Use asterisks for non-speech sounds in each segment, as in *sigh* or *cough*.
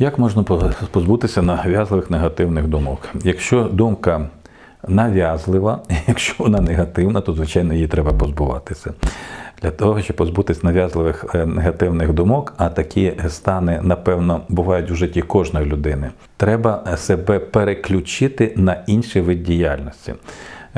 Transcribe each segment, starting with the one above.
Як можна позбутися нав'язливих негативних думок? Якщо думка нав'язлива, *laughs* якщо вона негативна, то звичайно її треба позбуватися. Для того, щоб позбутися нав'язливих е, негативних думок, а такі стани, напевно, бувають у житті кожної людини, треба себе переключити на інший вид діяльності.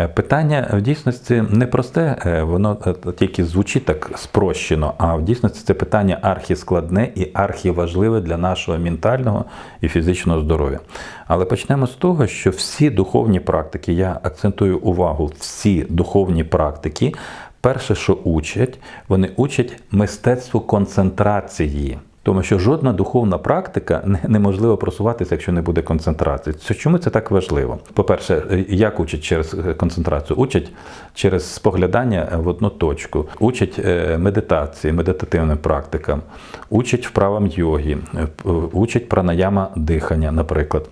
Е, Питання в дійсності не просте, е, воно е, тільки звучить так спрощено, а в дійсності це питання архіскладне і архіважливе для нашого ментального і фізичного здоров'я. Але почнемо з того, що всі духовні практики, я акцентую увагу, всі духовні практики, перше, що учать, вони учать мистецтву концентрації. Тому що жодна духовна практика неможливо просуватися, якщо не буде концентрації. Чому це так важливо? По-перше, е, як учать через е, концентрацію? Учать через споглядання в одну точку, учать е, медитації, медитативним практикам, учать вправам йоги, е, учать пранаяма дихання, наприклад,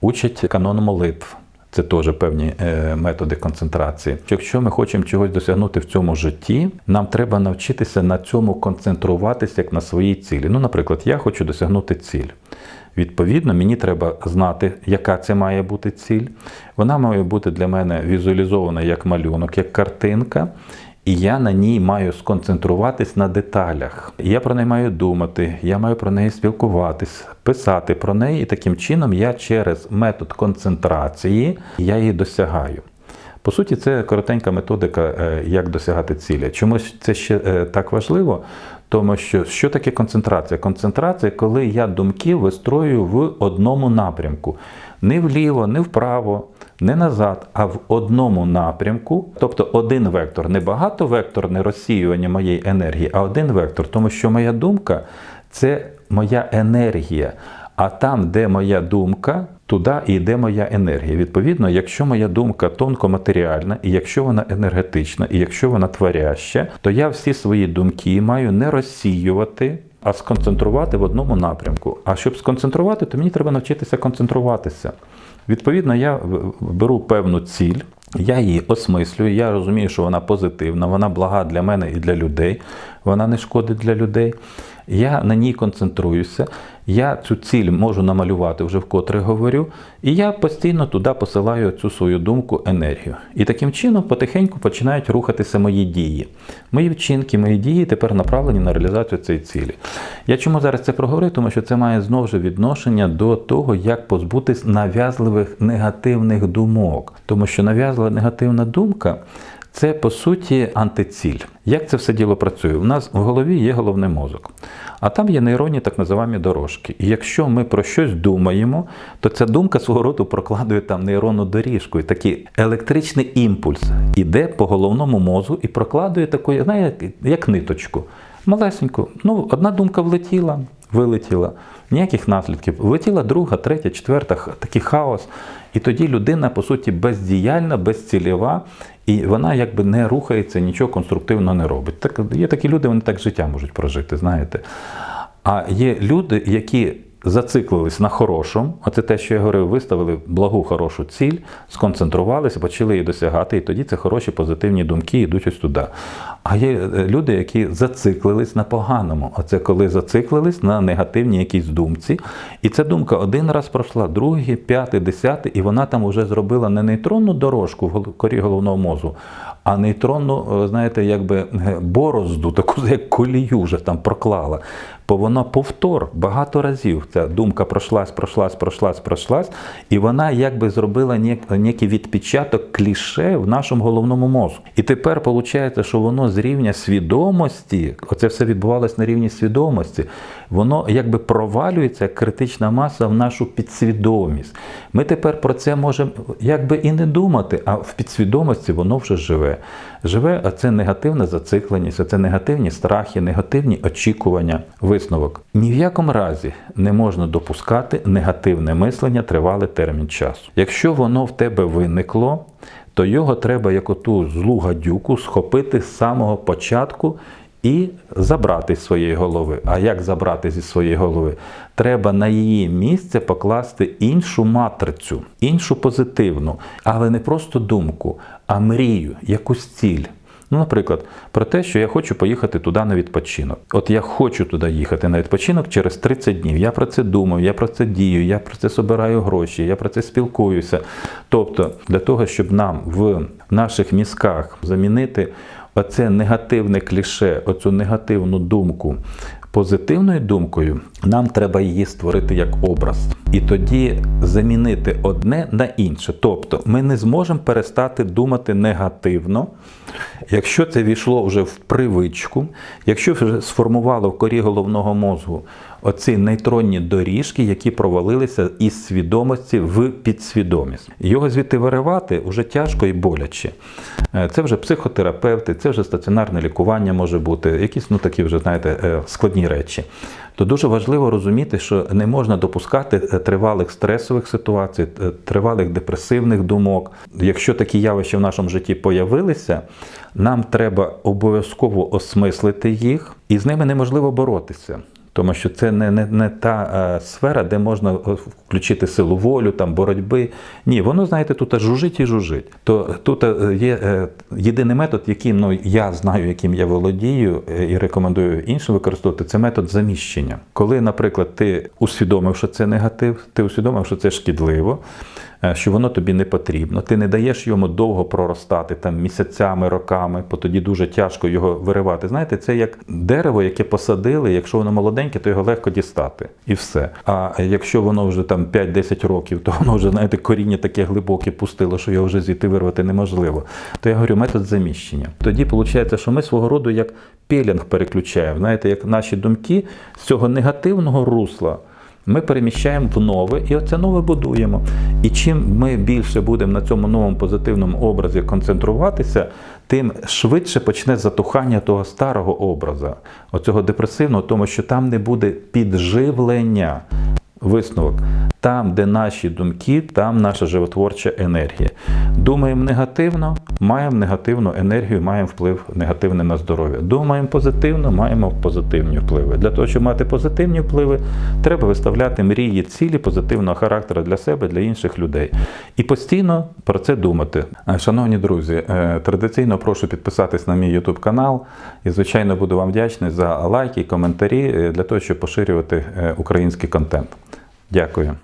учать канон молитв. Це теж певні е, методи концентрації. Якщо ми хочемо чогось досягнути в цьому житті, нам треба навчитися на цьому концентруватися як на своїй цілі. Ну, наприклад, я хочу досягнути ціль. Відповідно, мені треба знати, яка це має бути ціль. Вона має бути для мене візуалізована як малюнок, як картинка. І я на ній маю сконцентруватись на деталях. Я про неї маю думати, я маю про неї спілкуватись, писати про неї, і таким чином я через метод концентрації я її досягаю. По суті, це коротенька методика, е, як досягати цілі. Чомусь це ще е, так важливо, тому що що таке концентрація? Концентрація, коли я думки вистрою в одному напрямку. Не вліво, не вправо, не назад, а в одному напрямку, тобто один вектор, не багатовекторне розсіювання моєї енергії, а один вектор, тому що моя думка це моя енергія. А там, де моя думка, туди і йде моя енергія. Відповідно, якщо моя думка тонкоматеріальна, і якщо вона енергетична, і якщо вона творяща, то я всі свої думки маю не розсіювати, а сконцентрувати в одному напрямку. А щоб сконцентрувати, то мені треба навчитися концентруватися. Відповідно, я беру певну ціль, я її осмислюю, я розумію, що вона позитивна, вона блага для мене і для людей, вона не шкодить для людей. Я на ній концентруюся, я цю ціль можу намалювати вже вкотре говорю, і я постійно туди посилаю цю свою думку, енергію. І таким чином потихеньку починають рухатися мої дії. Мої вчинки, мої дії тепер направлені на реалізацію цієї цілі. Я чому зараз це проговорю? Тому що це має знову ж відношення до того, як позбутись нав'язливих негативних думок. Тому що нав'язлива негативна думка. Це по суті антиціль. Як це все діло працює? У нас в голові є головний мозок, а там є нейронні так називаємо дорожки. І якщо ми про щось думаємо, то ця думка свого роду прокладує там нейронну доріжку. І такий електричний імпульс іде по головному мозку і прокладує таку, знаєте, як ниточку. Малесеньку. Ну, одна думка влетіла, вилетіла, ніяких наслідків. Влетіла друга, третя, четверта, такий хаос. І тоді людина, по суті, бездіяльна, безцільова, і вона якби не рухається, нічого конструктивного не робить. Так, є такі люди, вони так життя можуть прожити, знаєте. А є люди, які зациклились на хорошому, оце те, що я говорив, виставили благу хорошу ціль, сконцентрувалися, почали її досягати, і тоді це хороші позитивні думки йдуть ось туди. А є е, люди, які зациклились на поганому. Оце коли зациклились на негативній якійсь думці. І ця думка один раз пройшла, другий, п'ятий, десятий, і вона там вже зробила не нейтронну дорожку в корі головного мозку, а нейтронну, е, знаєте, якби е, борозду, таку *laughs* як колію вже там проклала. Бо вона повтор багато разів. Ця думка пройшлась, пройшлась, пройшлась, пройшлась, і вона якби зробила некий відпечаток кліше в нашому головному мозку. І тепер виходить, що воно з рівня свідомості, оце все відбувалось на рівні свідомості, воно якби провалюється як критична маса в нашу підсвідомість. Ми тепер про це можемо якби і не думати, а в підсвідомості воно вже живе. Живе, а це негативна зацикленість, а це негативні страхи, негативні очікування, висновок. Ні в якому разі не можна допускати негативне мислення тривалий термін часу. Якщо воно в тебе виникло, то його треба як оту злу гадюку схопити з самого початку і забрати з своєї голови. А як забрати зі своєї голови? Треба на її місце покласти іншу матрицю, іншу позитивну, але не просто думку, а мрію, якусь ціль. Ну, наприклад, про те, що я хочу поїхати туди на відпочинок. От я хочу туди їхати на відпочинок через 30 днів. Я про це думаю, я про це дію, я про це собираю гроші, я про це спілкуюся. Тобто, для того, щоб нам в наших мізках замінити оце негативне кліше, оцю негативну думку позитивною думкою, нам треба її створити як образ. І тоді замінити одне на інше. Тобто ми не зможемо перестати думати негативно, якщо це війшло вже в привичку, якщо вже сформувало в корі головного мозку оці нейтронні доріжки, які провалилися із свідомості в підсвідомість. Його звідти виривати вже тяжко і боляче. Е, Це вже психотерапевти, це вже стаціонарне лікування може бути, якісь ну такі вже знаєте е, складні речі. То дуже важливо розуміти, що не можна допускати е, тривалих стресових ситуацій, тривалих депресивних думок. Якщо такі явища в нашому житті появилися, нам треба обов'язково осмислити їх, і з ними неможливо боротися. Тому що це не, не, не та е, сфера, де можна е, включити силу волю, там боротьби. Ні, воно, знаєте, тут жужить і жужить. То тут е, є е, єдиний метод, яким ну, я знаю, яким я володію і рекомендую іншим використовувати, це метод заміщення. Коли, наприклад, ти усвідомив, що це негатив, ти усвідомив, що це шкідливо, що воно тобі не потрібно, ти не даєш йому довго проростати там місяцями, роками, бо тоді дуже тяжко його виривати. Знаєте, це як дерево, яке посадили, якщо воно молоденьке, то його легко дістати. І все. А якщо воно вже там 5-10 років, то воно вже, знаєте, коріння таке глибоке пустило, що його вже звідти вирвати неможливо. То я говорю, метод заміщення. Тоді виходить, що ми свого роду як пелінг переключаємо. Знаєте, як наші думки з цього негативного русла. Ми переміщаємо в нове і оце нове будуємо. І чим ми більше будемо на цьому новому позитивному образі концентруватися, тим швидше почне затухання того старого образа, оцього депресивного, тому що там не буде підживлення. Висновок. Там, де наші думки, там наша животворча енергія. Думаємо негативно, маємо негативну енергію, маємо вплив негативний на здоров'я. Думаємо позитивно, маємо позитивні впливи. Для того, щоб мати позитивні впливи, треба виставляти мрії, цілі позитивного характеру для себе, для інших людей. І постійно про це думати. Е, Шановні друзі, е, традиційно прошу підписатись на мій YouTube канал. І, звичайно, буду вам вдячний за лайки, коментарі е, для того, щоб поширювати український контент. Дякую.